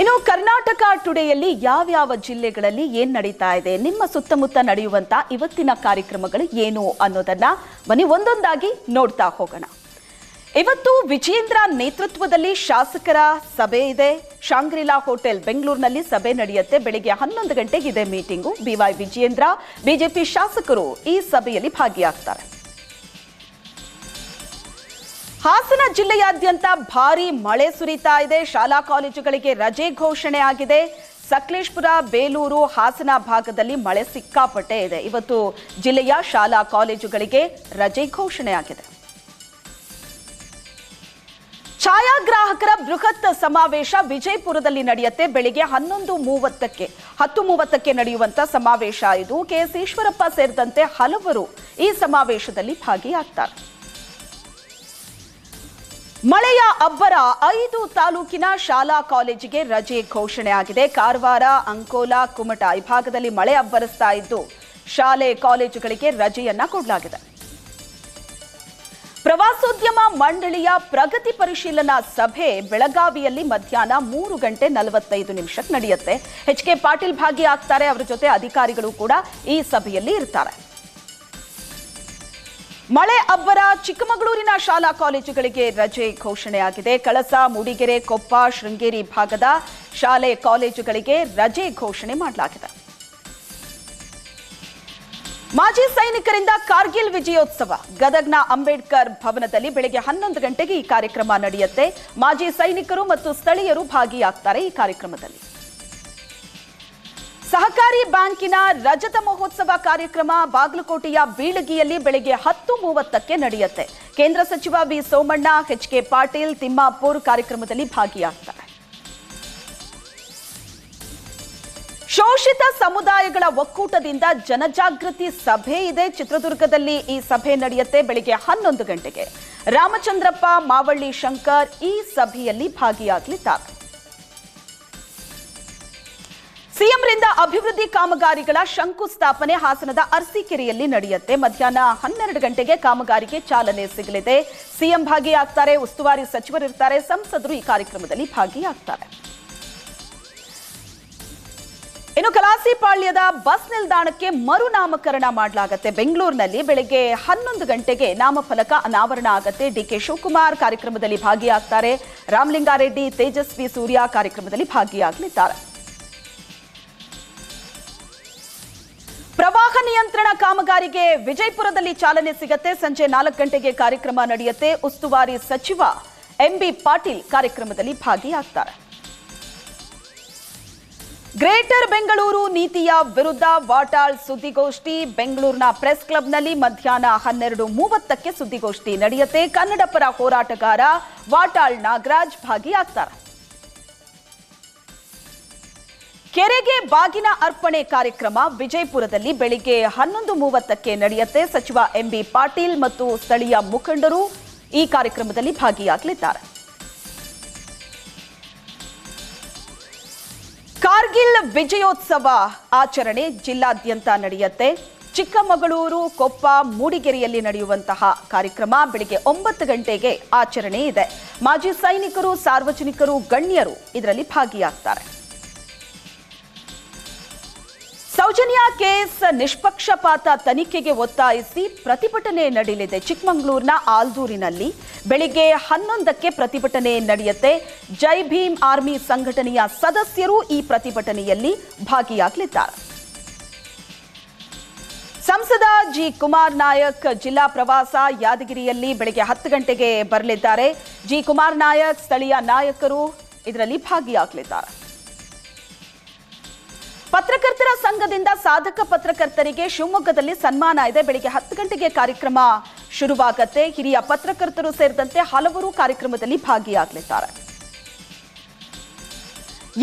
ಇನ್ನು ಕರ್ನಾಟಕ ಟುಡೆಯಲ್ಲಿ ಯಾವ್ಯಾವ ಜಿಲ್ಲೆಗಳಲ್ಲಿ ಏನ್ ನಡೀತಾ ಇದೆ, ನಿಮ್ಮ ಸುತ್ತಮುತ್ತ ನಡೆಯುವಂತ ಇವತ್ತಿನ ಕಾರ್ಯಕ್ರಮಗಳು ಏನು ಅನ್ನೋದನ್ನ ಬನ್ನಿ ಒಂದೊಂದಾಗಿ ನೋಡ್ತಾ ಹೋಗೋಣ. ಇವತ್ತು ವಿಜೇಂದ್ರ ನೇತೃತ್ವದಲ್ಲಿ ಶಾಸಕರ ಸಭೆ ಇದೆ. ಶಾಂಗ್ರಿಲಾ ಹೋಟೆಲ್ ಬೆಂಗಳೂರಿನಲ್ಲಿ ಸಭೆ ನಡೆಯುತ್ತೆ. ಬೆಳಿಗ್ಗೆ ಹನ್ನೊಂದು ಗಂಟೆಗೆ ಇದೆ ಮೀಟಿಂಗು. ಬಿವೈ ವಿಜೇಂದ್ರ ಬಿಜೆಪಿ ಶಾಸಕರು ಈ ಸಭೆಯಲ್ಲಿ ಭಾಗಿಯಾಗ್ತಾರೆ. ಹಾಸನ ಜಿಲ್ಲೆಯಾದ್ಯಂತ ಭಾರಿ ಮಳೆ ಸುರಿತಾ ಇದೆ. ಶಾಲಾ ಕಾಲೇಜುಗಳಿಗೆ ರಜೆ ಘೋಷಣೆ ಆಗಿದೆ. ಸಕಲೇಶ್ಪುರ, ಬೇಲೂರು, ಹಾಸನ ಭಾಗದಲ್ಲಿ ಮಳೆ ಸಿಕ್ಕಾಪಟ್ಟೆ ಇದೆ. ಇವತ್ತು ಜಿಲ್ಲೆಯ ಶಾಲಾ ಕಾಲೇಜುಗಳಿಗೆ ರಜೆ ಘೋಷಣೆ ಆಗಿದೆ. ಛಾಯಾಗ್ರಾಹಕರ ಬೃಹತ್ ಸಮಾವೇಶ ವಿಜಯಪುರದಲ್ಲಿ ನಡೆಯುತ್ತೆ. ಬೆಳಿಗ್ಗೆ ಹನ್ನೊಂದು ಮೂವತ್ತಕ್ಕೆ, ಹತ್ತು ಮೂವತ್ತಕ್ಕೆ ನಡೆಯುವಂತ ಸಮಾವೇಶ ಇದು. ಕೆಎಸ್ ಈಶ್ವರಪ್ಪ ಸೇರಿದಂತೆ ಹಲವರು ಈ ಸಮಾವೇಶದಲ್ಲಿ ಭಾಗಿಯಾಗ್ತಾರೆ. ಮಳೆಯ ಅಬ್ಬರ ಐದು ತಾಲೂಕಿನ ಶಾಲಾ ಕಾಲೇಜಿಗೆ ರಜೆ ಘೋಷಣೆ ಆಗಿದೆ. ಕಾರವಾರ, ಅಂಕೋಲಾ, ಕುಮಟಾ ಈ ಭಾಗದಲ್ಲಿ ಮಳೆ ಅಬ್ಬರಿಸ್ತಾ ಇದ್ದು ಶಾಲೆ, ಕಾಲೇಜುಗಳಿಗೆ ರಜೆಯನ್ನ ಕೊಡಲಾಗಿದೆ. ಪ್ರವಾಸೋದ್ಯಮ ಮಂಡಳಿಯ ಪ್ರಗತಿ ಪರಿಶೀಲನಾ ಸಭೆ ಬೆಳಗಾವಿಯಲ್ಲಿ ಮಧ್ಯಾಹ್ನ ಮೂರು ಗಂಟೆ ನಲವತ್ತೈದು ನಿಮಿಷಕ್ಕೆ ನಡೆಯುತ್ತೆ. ಎಚ್ ಕೆ ಪಾಟೀಲ್ ಭಾಗಿಯಾಗ್ತಾರೆ. ಅವರ ಜೊತೆ ಅಧಿಕಾರಿಗಳು ಕೂಡ ಈ ಸಭೆಯಲ್ಲಿ ಇರ್ತಾರೆ. ಮಳೆ ಅಬ್ಬರ ಚಿಕ್ಕಮಗಳೂರಿನ ಶಾಲಾ ಕಾಲೇಜುಗಳಿಗೆ ರಜೆ ಘೋಷಣೆಯಾಗಿದೆ. ಕಳಸ, ಮೂಡಿಗೆರೆ, ಕೊಪ್ಪ, ಶೃಂಗೇರಿ ಭಾಗದ ಶಾಲೆ ಕಾಲೇಜುಗಳಿಗೆ ರಜೆ ಘೋಷಣೆ ಮಾಡಲಾಗಿದೆ. ಮಾಜಿ ಸೈನಿಕರಿಂದ ಕಾರ್ಗಿಲ್ ವಿಜಯೋತ್ಸವ. ಗದಗ್ನ ಅಂಬೇಡ್ಕರ್ ಭವನದಲ್ಲಿ ಬೆಳಗ್ಗೆ ಹನ್ನೊಂದು ಗಂಟೆಗೆ ಈ ಕಾರ್ಯಕ್ರಮ ನಡೆಯುತ್ತೆ. ಮಾಜಿ ಸೈನಿಕರು ಮತ್ತು ಸ್ಥಳೀಯರು ಭಾಗಿಯಾಗ್ತಾರೆ ಈ ಕಾರ್ಯಕ್ರಮದಲ್ಲಿ. ಸಹಕಾರಿ ಬ್ಯಾಂಕಿನ ರಜತ ಮಹೋತ್ಸವ ಕಾರ್ಯಕ್ರಮ ಬಾಗಲಕೋಟೆಯ ಬೀಳಗಿಯಲ್ಲಿ ಬೆಳಗ್ಗೆ ಹತ್ತು ಮೂವತ್ತಕ್ಕೆ ನಡೆಯುತ್ತೆ. ಕೇಂದ್ರ ಸಚಿವ V Somanna, H K Patil Timmapur ಕಾರ್ಯಕ್ರಮದಲ್ಲಿ ಭಾಗಿಯಾಗ್ತಾರೆ. ಶೋಷಿತ ಸಮುದಾಯಗಳ ಒಕ್ಕೂಟದಿಂದ ಜನಜಾಗೃತಿ ಸಭೆ ಇದೆ. ಚಿತ್ರದುರ್ಗದಲ್ಲಿ ಈ ಸಭೆ ನಡೆಯುತ್ತೆ ಬೆಳಿಗ್ಗೆ ಹನ್ನೊಂದು ಗಂಟೆಗೆ. ರಾಮಚಂದ್ರಪ್ಪ, ಮಾವಳ್ಳಿ ಶಂಕರ್ ಈ ಸಭೆಯಲ್ಲಿ ಭಾಗಿಯಾಗಲಿದ್ದಾರೆ. ಸಿಎಂರಿಂದ ಅಭಿವೃದ್ಧಿ ಕಾಮಗಾರಿಗಳ ಶಂಕುಸ್ಥಾಪನೆ ಹಾಸನದ ಅರಸೀಕೆರೆಯಲ್ಲಿ ನಡೆಯುತ್ತೆ. ಮಧ್ಯಾಹ್ನ ಹನ್ನೆರಡು ಗಂಟೆಗೆ ಕಾಮಗಾರಿಗೆ ಚಾಲನೆ ಸಿಗಲಿದೆ. ಸಿಎಂ ಭಾಗಿಯಾಗ್ತಾರೆ, ಉಸ್ತುವಾರಿ ಸಚಿವರಿರ್ತಾರೆ ಸಂಸದರು ಈ ಕಾರ್ಯಕ್ರಮದಲ್ಲಿ ಭಾಗಿಯಾಗ್ತಾರೆ. ಇನ್ನು ಕಲಾಸಿಪಾಳ್ಯದ ಬಸ್ ನಿಲ್ದಾಣಕ್ಕೆ ಮರುನಾಮಕರಣ ಮಾಡಲಾಗುತ್ತೆ. ಬೆಂಗಳೂರಿನಲ್ಲಿ ಬೆಳಗ್ಗೆ ಹನ್ನೊಂದು ಗಂಟೆಗೆ ನಾಮಫಲಕ ಅನಾವರಣ ಆಗತ್ತೆ. ಡಿಕೆ ಶಿವಕುಮಾರ್ ಕಾರ್ಯಕ್ರಮದಲ್ಲಿ ಭಾಗಿಯಾಗ್ತಾರೆ. ರಾಮಲಿಂಗಾರೆಡ್ಡಿ, ತೇಜಸ್ವಿ ಸೂರ್ಯ ಕಾರ್ಯಕ್ರಮದಲ್ಲಿ ಭಾಗಿಯಾಗಲಿದ್ದಾರೆ. ಪ್ರವಾಹ ನಿಯಂತ್ರಣ ಕಾಮಗಾರಿಗೆ ವಿಜಯಪುರದಲ್ಲಿ ಚಾಲನೆ ಸಿಗತ್ತೆ. ಸಂಜೆ ನಾಲ್ಕು ಗಂಟೆಗೆ ಕಾರ್ಯಕ್ರಮ ನಡೆಯುತ್ತೆ. ಉಸ್ತುವಾರಿ ಸಚಿವ ಎಂಬಿ ಪಾಟೀಲ್ ಕಾರ್ಯಕ್ರಮದಲ್ಲಿ ಭಾಗಿಯಾಗ್ತಾರೆ. ಗ್ರೇಟರ್ ಬೆಂಗಳೂರು ನೀತಿಯ ವಿರುದ್ಧ ವಾಟಾಳ್ ಸುದ್ದಿಗೋಷ್ಠಿ ಬೆಂಗಳೂರಿನ ಪ್ರೆಸ್ ಕ್ಲಬ್ನಲ್ಲಿ ಮಧ್ಯಾಹ್ನ ಹನ್ನೆರಡು ಮೂವತ್ತಕ್ಕೆ ಸುದ್ದಿಗೋಷ್ಠಿ ನಡೆಯುತ್ತೆ. ಕನ್ನಡ ಪರ ಹೋರಾಟಗಾರ ವಾಟಾಳ್ ನಾಗರಾಜ್ ಭಾಗಿಯಾಗ್ತಾರೆ. ಕೆರೆಗೆ ಬಾಗಿನ ಅರ್ಪಣೆ ಕಾರ್ಯಕ್ರಮ ವಿಜಯಪುರದಲ್ಲಿ ಬೆಳಿಗ್ಗೆ ಹನ್ನೊಂದು ಮೂವತ್ತಕ್ಕೆ ನಡೆಯುತ್ತೆ. ಸಚಿವ ಎಂಬಿ ಪಾಟೀಲ್ ಮತ್ತು ಸ್ಥಳೀಯ ಮುಖಂಡರು ಈ ಕಾರ್ಯಕ್ರಮದಲ್ಲಿ ಭಾಗಿಯಾಗಲಿದ್ದಾರೆ. ಕಾರ್ಗಿಲ್ ವಿಜಯೋತ್ಸವ ಆಚರಣೆ ಜಿಲ್ಲಾದ್ಯಂತ ನಡೆಯುತ್ತೆ. ಚಿಕ್ಕಮಗಳೂರು, ಕೊಪ್ಪ, ಮೂಡಿಗೆರೆಯಲ್ಲಿ ನಡೆಯುವಂತಹ ಕಾರ್ಯಕ್ರಮ ಬೆಳಿಗ್ಗೆ ಒಂಬತ್ತು ಗಂಟೆಗೆ ಆಚರಣೆ ಇದೆ. ಮಾಜಿ ಸೈನಿಕರು, ಸಾರ್ವಜನಿಕರು, ಗಣ್ಯರು ಇದರಲ್ಲಿ ಭಾಗಿಯಾಗ್ತಾರೆ. ಸೌಜನ್ಯ ಕೇಸ್ ನಿಷ್ಪಕ್ಷಪಾತ ತನಿಖೆಗೆ ಒತ್ತಾಯಿಸಿ ಪ್ರತಿಭಟನೆ ನಡೆಯಲಿದೆ ಚಿಕ್ಕಮಗಳೂರಿನ ಆಲ್ದೂರಿನಲ್ಲಿ ಬೆಳಿಗ್ಗೆ ಹನ್ನೊಂದಕ್ಕೆ ಪ್ರತಿಭಟನೆ ನಡೆಯುತ್ತೆ. ಜೈ ಭೀಮ್ ಆರ್ಮಿ ಸಂಘಟನೆಯ ಸದಸ್ಯರು ಈ ಪ್ರತಿಭಟನೆಯಲ್ಲಿ ಭಾಗಿಯಾಗಲಿದ್ದಾರೆ. ಸಂಸದ ಜಿ ಕುಮಾರ್ ನಾಯಕ್ ಜಿಲ್ಲಾ ಪ್ರವಾಸ ಯಾದಗಿರಿಯಲ್ಲಿ ಬೆಳಗ್ಗೆ ಹತ್ತು ಗಂಟೆಗೆ ಬರಲಿದ್ದಾರೆ. ಜಿ ಕುಮಾರ್ ನಾಯಕ್, ಸ್ಥಳೀಯ ನಾಯಕರು ಇದರಲ್ಲಿ ಭಾಗಿಯಾಗಲಿದ್ದಾರೆ. ಸಂಘದಿಂದ ಸಾಧಕ ಪತ್ರಕರ್ತರಿಗೆ ಶಿವಮೊಗ್ಗದಲ್ಲಿ ಸನ್ಮಾನ ಇದೆ. ಬೆಳಿಗ್ಗೆ ಹತ್ತು ಗಂಟೆಗೆ ಕಾರ್ಯಕ್ರಮ ಶುರುವಾಗತ್ತೆ. ಹಿರಿಯ ಪತ್ರಕರ್ತರು ಸೇರಿದಂತೆ ಹಲವರು ಕಾರ್ಯಕ್ರಮದಲ್ಲಿ ಭಾಗಿಯಾಗಲಿದ್ದಾರೆ.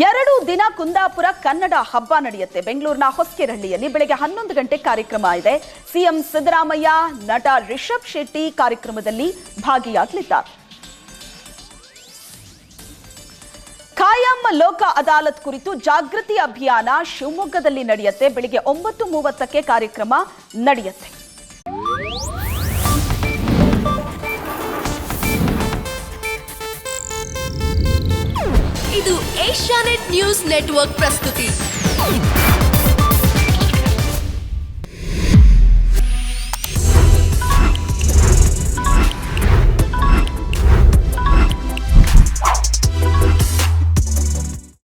ಎರಡು ದಿನ ಕುಂದಾಪುರ ಕನ್ನಡ ಹಬ್ಬ ನಡೆಯುತ್ತೆ. ಬೆಂಗಳೂರಿನ ಹೊಸ್ಕೆರಹಳ್ಳಿಯಲ್ಲಿ ಬೆಳಗ್ಗೆ ಹನ್ನೊಂದು ಗಂಟೆ ಕಾರ್ಯಕ್ರಮ ಇದೆ. ಸಿಎಂ ಸಿದ್ದರಾಮಯ್ಯ, ನಟ ರಿಷಬ್ ಶೆಟ್ಟಿ ಕಾರ್ಯಕ್ರಮದಲ್ಲಿ ಭಾಗಿಯಾಗಲಿದ್ದಾರೆ. ಖಾಯಂ ಲೋಕ ಅದಾಲತ್ ಕುರಿತು ಜಾಗೃತಿ ಅಭಿಯಾನ ಶಿವಮೊಗ್ಗದಲ್ಲಿ ನಡೆಯುತ್ತೆ. ಬೆಳಿಗ್ಗೆ ಒಂಬತ್ತು ಮೂವತ್ತಕ್ಕೆ ಕಾರ್ಯಕ್ರಮ ನಡೆಯುತ್ತೆ. ಇದು ಏಷ್ಯಾನೆಟ್ ನ್ಯೂಸ್ ನೆಟ್ವರ್ಕ್ ಪ್ರಸ್ತುತಿ.